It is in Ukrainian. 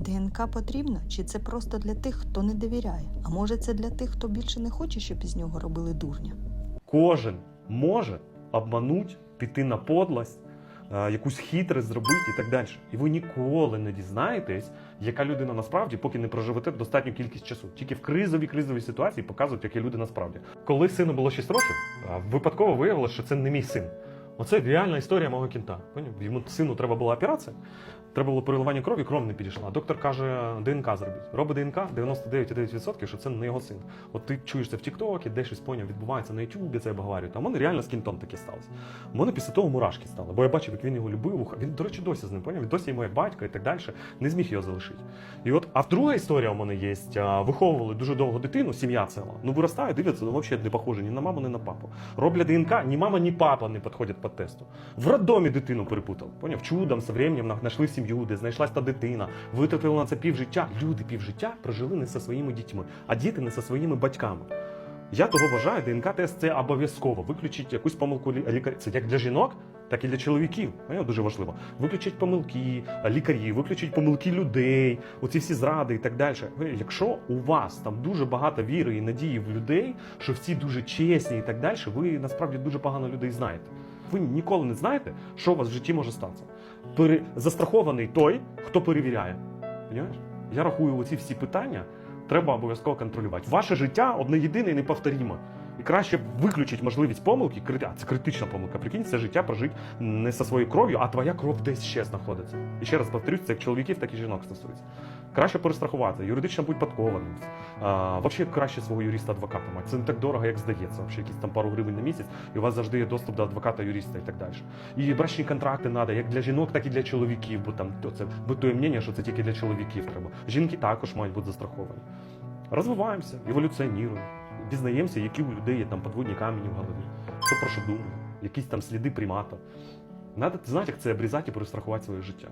ДНК потрібна, чи це просто для тих, хто не довіряє? А може це для тих, хто більше не хоче, щоб із нього робили дурня? Кожен може обмануть, піти на подлость, е, якусь хитрість зробити і так далі. І ви ніколи не дізнаєтесь, яка людина насправді, поки не проживете достатню кількість часу. Тільки в кризовій кризовій ситуації показують, яка люди насправді. Коли сину було 6 років, е, випадково виявилося, що це не мій син. Оце реальна історія мого кінта. Йому сину треба була операція, треба було переливання крові, кров не підійшла. Доктор каже, ДНК зробіть. Робить ДНК 99,9%, що це не його син. От ти чуєш це в Тіктокі, де щось поняв, відбувається на Ютубі, це обговорюють. А в мене реально з кінтом таке сталося. У мене після того мурашки стали, бо я бачив, як він його любив. Він, до речі, досі з ним поняв. Він досі йому як батько і так далі. Не зміг його залишити. І от, а друга історія у мене є. Виховували дуже довго дитину, сім'я ціла. Ну виростає, дивляться, ну взагалі не похоже ні на маму, ні на папу. Роблять ДНК, ні мама, ні папа не підходять під тесту. В роддомі дитину перепутав. Поняв? Чудом, со временем знайшли сім'ю, де знайшлась та дитина, витратили на це півжиття. Люди півжиття прожили не зі своїми дітьми, а діти не зі своїми батьками. Я того вважаю, ДНК-тест це обов'язково. Виключіть якусь помилку лі- лікаря. Це як для жінок, так і для чоловіків. Поняв? Дуже важливо. Виключіть помилки лікарів, виключіть помилки людей, оці всі зради і так далі. Якщо у вас там дуже багато віри і надії в людей, що всі дуже чесні і так далі, ви насправді дуже погано людей знаєте. Ви ніколи не знаєте, що у вас в житті може статися. Пере... Застрахований той, хто перевіряє. Понимаєш? Я рахую, оці всі питання треба обов'язково контролювати. Ваше життя одне єдине і неповторіме. І краще виключити можливість помилки, а це критична помилка. Прикинь, це життя прожити не зі своєю кров'ю, а твоя кров десь ще знаходиться. І ще раз повторюсь, це як чоловіків, так і жінок стосується. Краще перестрахувати, юридично будь подкованим. Взагалі краще свого юриста-адвоката мати. Це не так дорого, як здається. Взагалі якісь там пару гривень на місяць, і у вас завжди є доступ до адвоката, юриста і так далі. І брачні контракти треба як для жінок, так і для чоловіків, бо там це бутує мнення, що це тільки для чоловіків треба. Жінки також мають бути застраховані. Розвиваємося, еволюціонуємо, дізнаємося, які у людей є там подводні камені в голові, хто про що думає, якісь там сліди примата. Надо знати, як це обрізати і перестрахувати своє життя.